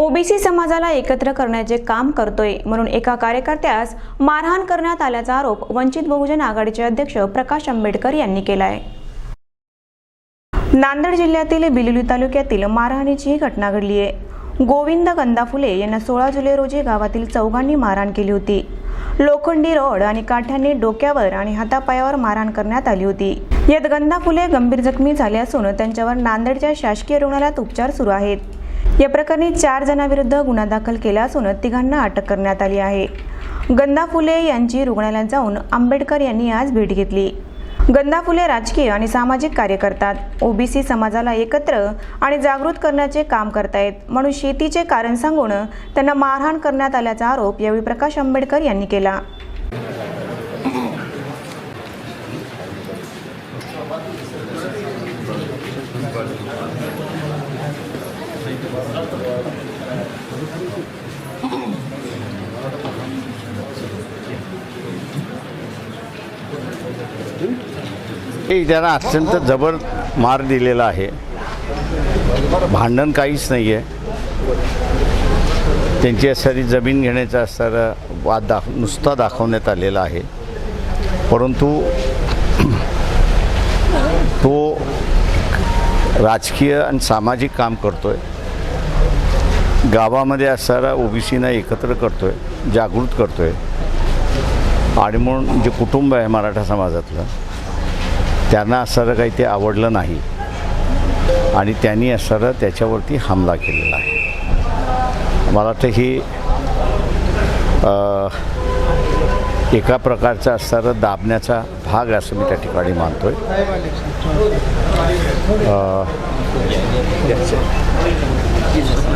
OBC समाजाला एकत्र करण्याचे काम करतोय म्हणून एका कार्यकर्त्यास मारहाण करण्यात आल्याचा आरोप वंचित बहुजन आघाडीचे अध्यक्ष प्रकाश आंबेडकर यांनी केला आहे नांदेड जिल्ह्यातील बिलोली तालुक्यातील मारहाणीची ही घटना घडली आहे. गोविंद गंदाफुले यांना सोळा जुलै रोजी गावातील चौघांनी मारहाण केली होती. लोखंडी रॉड आणि काठ्यांनी डोक्यावर आणि हातापायावर मारहाण करण्यात आली होती. यात गंदाफुले गंभीर जखमी झाले असून त्यांच्यावर नांदेडच्या शासकीय रुग्णालयात उपचार सुरू आहेत. या प्रकरणी चार जणांविरुद्ध गुन्हा दाखल केला असून तिघांना अटक करण्यात आली आहे. गंदा फुले यांची रुग्णालयात जाऊन आंबेडकर यांनी आज भेट घेतली. गंदा फुले राजकीय आणि सामाजिक कार्य करतात ओबीसी समाजाला एकत्र आणि जागृत करण्याचे काम करतायत. म्हणून शेतीचे कारण सांगून त्यांना मारहाण करण्यात आल्याचा आरोप यावेळी प्रकाश आंबेडकर यांनी केला. त्यांना अत्यंत जबर मार दिलेला आहे. भांडण काहीच नाही आहे त्यांची असणारी जमीन घेण्याचा असणारा वाद दाख नुसता दाखवण्यात आलेला आहे. परंतु तो राजकीय आणि सामाजिक काम करतोय. गावामध्ये असणारा ओबीसीना एकत्र करतो आहे जागृत करतो आहे आणि म्हणून जे कुटुंब आहे मराठा समाजातलं त्यांना असणारं काही ते आवडलं नाही. आणि त्यांनी असणारा त्याच्यावरती हमला केलेला आहे. मला वाटतं ही एका प्रकारचा असणारा दाबण्याचा भाग असं मी त्या ठिकाणी मानतो आहे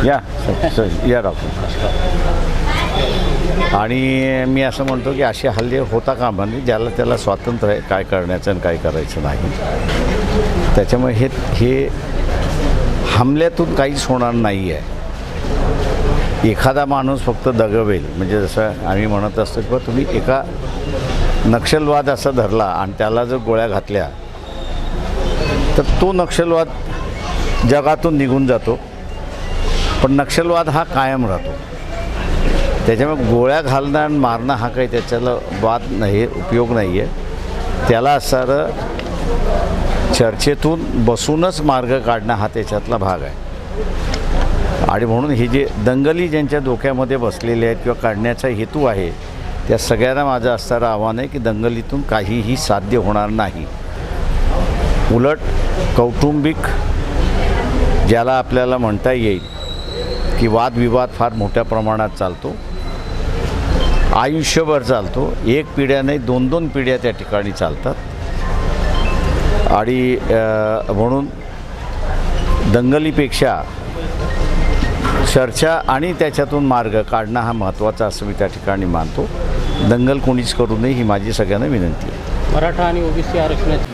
या या डॉक्टर आणि मी असं म्हणतो की असे हल्ले होता का म्हणजे ज्याला त्याला स्वातंत्र्य आहे काय करण्याचं आणि काय करायचं नाही. त्याच्यामुळे हे हे हमल्यातून काहीच होणार नाही आहे एखादा माणूस फक्त दगवेल. म्हणजे जसं आम्ही म्हणत असतो किंवा तुम्ही एका नक्षलवाद असा धरला आणि त्याला जर गोळ्या घातल्या तर तो नक्षलवाद जगातून निघून जातो. पण नक्षलवाद हा कायम राहतो. त्याच्यामुळे गोळ्या घालणं आणि मारणं हा काही त्याच्याला वाद नाही उपयोग नाही आहे त्याला असणारं चर्चेतून बसूनच मार्ग काढणं हा त्याच्यातला भाग आहे. आणि म्हणून हे जे दंगली ज्यांच्या डोक्यामध्ये बसलेले आहेत किंवा काढण्याचा हेतू आहे त्या सगळ्यांना माझं असणारं आव्हान आहे की दंगलीतून काहीही साध्य होणार नाही. उलट कौटुंबिक ज्याला आपल्याला म्हणता येईल की वादविवाद फार मोठ्या प्रमाणात चालतो आयुष्यभर चालतो एक पिढ्या नाही दोन दोन पिढ्या त्या ठिकाणी चालतात. आणि म्हणून दंगलीपेक्षा चर्चा आणि त्याच्यातून मार्ग काढणं हा महत्त्वाचा असं मी त्या ठिकाणी मानतो. दंगल कोणीच करू नये ही माझी सगळ्यांना विनंती आहे. मराठा आणि ओबीसी आरक्षणाची